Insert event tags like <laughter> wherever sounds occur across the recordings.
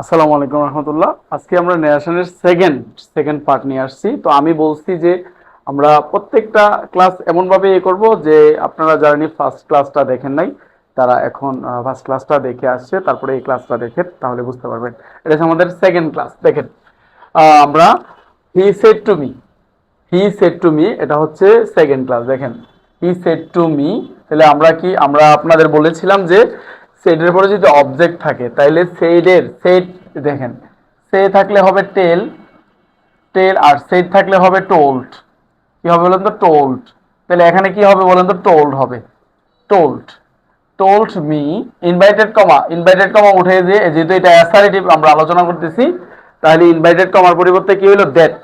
আসসালামু আলাইকুম রহমতুল্লাহ। আজকে আমরা ন্যাশনের সেকেন্ড সেকেন্ড পার্ট নিয়ে আসছি। তো আমি বলছি যে আমরা প্রত্যেকটা ক্লাস এমনভাবে এ করব যে আপনারা যারা নি ফার্স্ট ক্লাসটা দেখেন নাই, তারা এখন ফার্স্ট ক্লাসটা দেখে আসছে, তারপরে এই ক্লাসটা দেখে তাহলে বুঝতে পারবেন। এটা হচ্ছে আমাদের সেকেন্ড ক্লাস দেখেন। আমরা he said to me he said to me এটা হচ্ছে সেকেন্ড ক্লাস দেখেন। হি সেড টু মি তাহলে আমরা কি, আমরা আপনাদের বলেছিলাম যে সেডের পরে যদি অবজেক্ট থাকে, তাইলে সেডের সেড দেখেন সে থাকলে হবে টেল টেল আর সেড থাকলে হবে টোল্ড। কি হবে বলেন তো? টোল্ড। তাহলে এখানে কি হবে বলেন তো? টোল্ড হবে। Told. Told me, invited comma invited comma উঠে যে যেহেতু এটা অ্যাসারেটিভ আমরা আলোচনা করতেছি, তাহলে ইনভাইটেড কমার পরিবর্তে কি হলো দ্যাট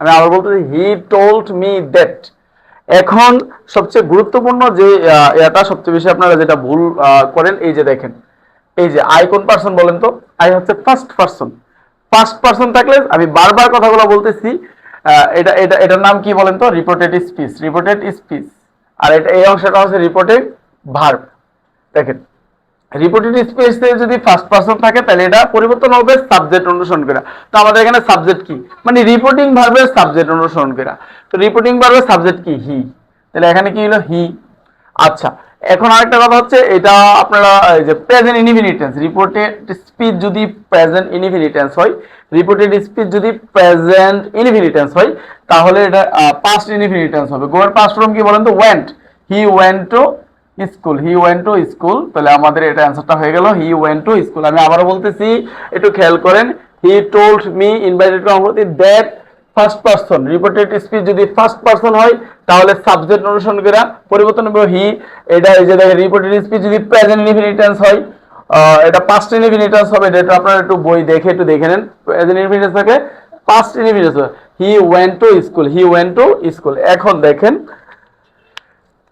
আমি আবার বলতেছি, হি টোল্ড মি দ্যাট। এখন সবচেয়ে গুরুত্বপূর্ণ যে এটা সবচেয়ে বেশি আপনারা যেটা ভুল করেন, এই যে দেখেন। এই যে আই কোন পার্সন বলেন তো? আই হচ্ছে ফার্স্ট পার্সন ফার্স্ট পার্সন থাকলে আমি বারবার কথাগুলো বলতেছি এটা এটা, এটার নাম কি বলেন তো? রিপোর্টেড স্পিচ রিপোর্টেড স্পিচ আর এটা, এই অংশটা হচ্ছে রিপোর্টেড ভার্ব দেখেন রিপোর্টেড স্পেসে যদি ফার্স্ট পার্সন থাকে, তাহলে এটা পরিবর্তন হবে সাবজেক্ট অনুসরণ করা। তো আমাদের এখানে সাবজেক্ট কি? মানে রিপোর্টিং ভার্বের সাবজেক্ট অনুসরণ করা। তো রিপোর্টিং ভার্বের সাবজেক্ট কি? হি তাহলে এখানে কি হলো? হি আচ্ছা এখন আরেকটা কথা হচ্ছে, এটা আপনারা, এই যে প্রেজেন্ট ইনফিনিটেন্স রিপোর্টেড স্পিচ যদি প্রেজেন্ট ইনফিনিটেন্স হয় রিপোর্টেড স্পিচ যদি প্রেজেন্ট ইনফিনিটেন্স হয়, তাহলে এটা পাস্ট ইনফিনিটেন্স হবে। গোয়ের পাস্ট ফর্ম কি বলেন তো? Went he went to school he went to school তাহলে আমাদের এটা অ্যান্সারটা হয়ে গেল হি ওয়েন টু স্কুল আমি আবারও বলতেছি, একটু খেয়াল করেন he told me invited আমরতি that first person reported speech যদি ফার্স্ট পার্সন হয়, তাহলে সাবজেক্ট অনুসরণ করে পরিবর্তন হবে হি এটা এই যে দেখেন রিপোর্টেড স্পিচ যদি প্রেজেন্ট ইনফিনিটেন্স হয় এটা পাস্ট ইনফিনিটেন্স হবে, এটা আপনারা একটু বই দেখে একটু দেখে নেন প্রেজেন্ট ইনফিনিটেন্স থাকে past indefinite he went to school he went to school এখন দেখেন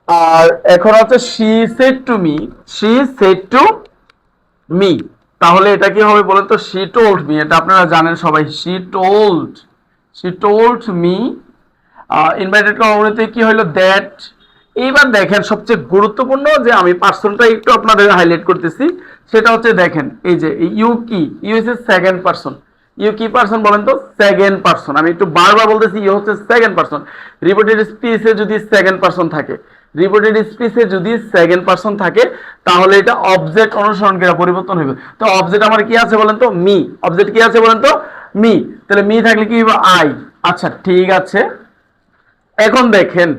আর এখন হচ্ছে she said to me she said to me তাহলে এটা কি হবে বলেন তো? শি টোল্ড মি এটা আপনারা জানেন সবাই। She told she told me invited community কি হলো? দ্যাট এইবার দেখেন সবচেয়ে গুরুত্বপূর্ণ যে আমি পার্সনটা একটু আপনাদের হাইলাইট করতেছি, সেটা হচ্ছে দেখেন, এই যে ইউ কি? You a second person you কি পার্সন বলেন তো? সেকেন্ড পার্সন আমি একটু বারবার বলতেছি ইউ হচ্ছে সেকেন্ড পার্সন রিপোর্টেড স্পিচে যদি সেকেন্ড পার্সন থাকে রিপোর্টেড স্পিচে যদি সেকেন্ড পার্সন থাকে, তাহলে এটা অবজেক্ট অনুসরণ করে পরিবর্তন হবে তো অবজেক্ট আমার কি আছে বলেন তো? মি অবজেক্ট কি আছে বলেন তো? মি তাহলে মি থাকলে কি হবে আই আচ্ছা ঠিক আছে। এখন দেখেন,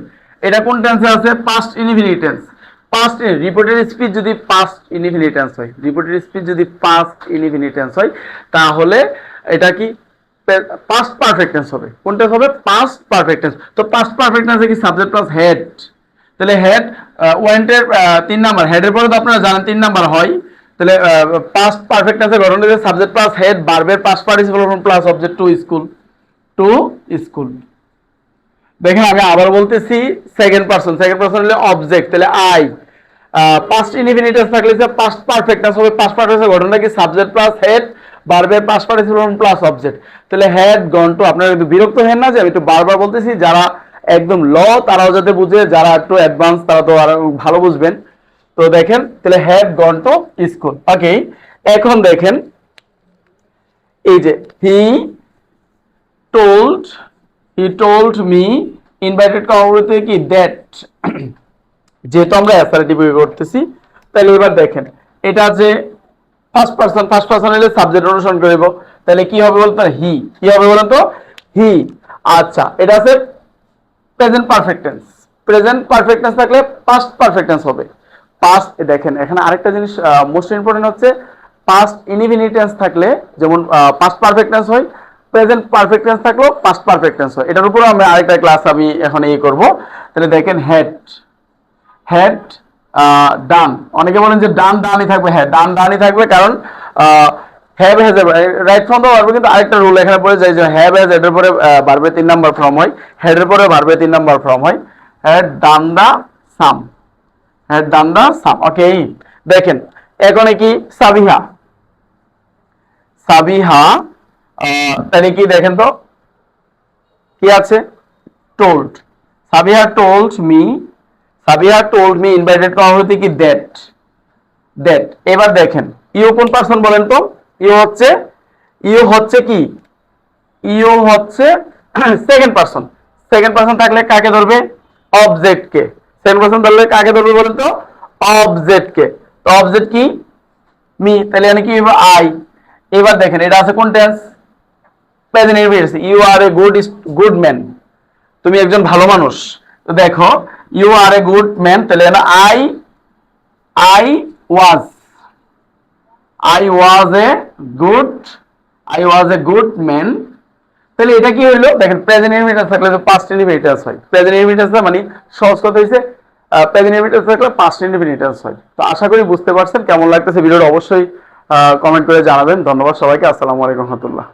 এটা কোন টেন্সে আছে? Past indefinite past reported speech যদি পাস্ট ইনফিনিটেন্স হয় রিপোর্টেড স্পিচ যদি পাস্ট ইনফিনিটেন্স হয়, তাহলে এটা কি পাস্ট পারফেক্ট টেন্স হবে। কোনটা হবে? পাস্ট পারফেক্ট টেন্স তো পাস্ট পারফেক্ট টেন্সে কি সাবজেক্ট প্লাস হেড তাহলে হেড ওয়েন্টের তিন নাম্বার হেডের পরে তো আপনারা জানেন তিন নাম্বার হয়। তাহলে পাস্ট পারফেক্ট আছে, গঠন দিতে subject plus had বারবের past participle plus object to school to school দেখেন আমি আবার বলতেছি সেকেন্ড পার্সন সেকেন্ড পার্সন হলে অবজেক্ট তাহলে আই পাস্ট ইনফিনিটাস থাকলে যে পাস্ট পারফেক্টনেস হবে পাস্ট পারফেক্টনেস ঘটনা কি সাবজেক্ট প্লাস হেড বারবার পাস্ট পার্টিসিপল প্লাস অবজেক্ট তাহলে হেড গন টু আপনারা একটু বিরক্ত হেন না যে, আমি একটু বারবার বলতেছি, যারা একদম ল তারাও যাতে বুঝে, যারা একটু অ্যাডভান্স তারা তো আরও ভালো বুঝবেন। তো দেখেন, তাহলে had gone to school okay এখন দেখেন, এই যে হি told, he told me, invited কর্মবর্তী কি? That. <clears throat> যেহেতু আমরা অ্যাসারেটিভ করতেছি, তাহলে এবার দেখেন, এটা যে ফার্স্ট পার্সন ফার্স্ট পার্সন হলে সাবজেক্ট অনুসরণ করব তাহলে কি হবে বলতো? হি কি হবে বলতো? হি আচ্ছা এটা আছে present perfect tense present perfect tense থাকলে পাস্ট পারফেক্ট টেন্স হবে। পাস্ট দেখেন, এখানে আরেকটা জিনিস মোস্ট ইম্পর্টেন্ট হচ্ছে পাস্ট ইনফিনিটেন্স থাকলে, যেমন পাস্ট পারফেক্ট টেন্স হয় প্রেজেন্ট পারফেক্ট টেন্স থাকলেও পাস্ট পারফেক্ট টেন্স হয়। এটার উপরে আমি আরেকটা ক্লাস আমি এখন এই করব। তাহলে দেখেন হেড হেড ডান অনেকে বলেন যে ডান ডানই থাকবে। হ্যাঁ ডান ডানই থাকবে কারণ হ্যাভ হ্যাজ রাইট ফর্ম পারবে কিন্তু আরেকটা রুল এখানে পড়ে যায় যে হ্যাভ হ্যাজ এটার পরে বাড়বে তিন নাম্বার ফর্ম হয় হেডের পরে বাড়বে তিন নাম্বার ফর্ম হয় had done the sum had done the sum okay দেখেন, এখন কি? সাবিহা সাবিহা তাহলে কি দেখেন তো, কি আছে? Told Sabiha told me Sabiha told me invited কর্মবর্তী কি? দ্যাট দ্যাট এবার দেখেন ইউ কোন পার্সন বলেন তো? ইউ হচ্ছে ইউ হচ্ছে কি? ইউ হচ্ছে সেকেন্ড পারসন সেকেন্ড পারসন থাকলে কাকে ধরবে? অবজেক্ট কে। সেকেন্ড পারসন ধরলে কাকে ধরবে বলেন তো? অবজেক্ট কে। তো অবজেক্ট কি? মি। তাহলে এখানে কি আই এবার দেখেন, এটা আছে কোন tense present indefinite you are a good good man তুমি একজন ভালো মানুষ। তো দেখো you are a good man তাহলে I I was I was a good I was a good man তাহলে এটা কি হইল? দেখেন প্রেজেন্ট ইনভিটাস থাকলে তো পাস্ট ইনভিটাস হয়। প্রেজেন্ট ইনভিটাস মানে সহজ কথা হইছে প্রেজেন্ট ইনভিটাস থাকলে পাস্ট ইনভিটাস হয়। তো আশা করি বুঝতে পারছেন, কেমন লাগতেছে ভিডিওটা অবশ্যই কমেন্ট করে জানাবেন। ধন্যবাদ সবাইকে। আসসালামু আলাইকুম রহমতুল্লাহ।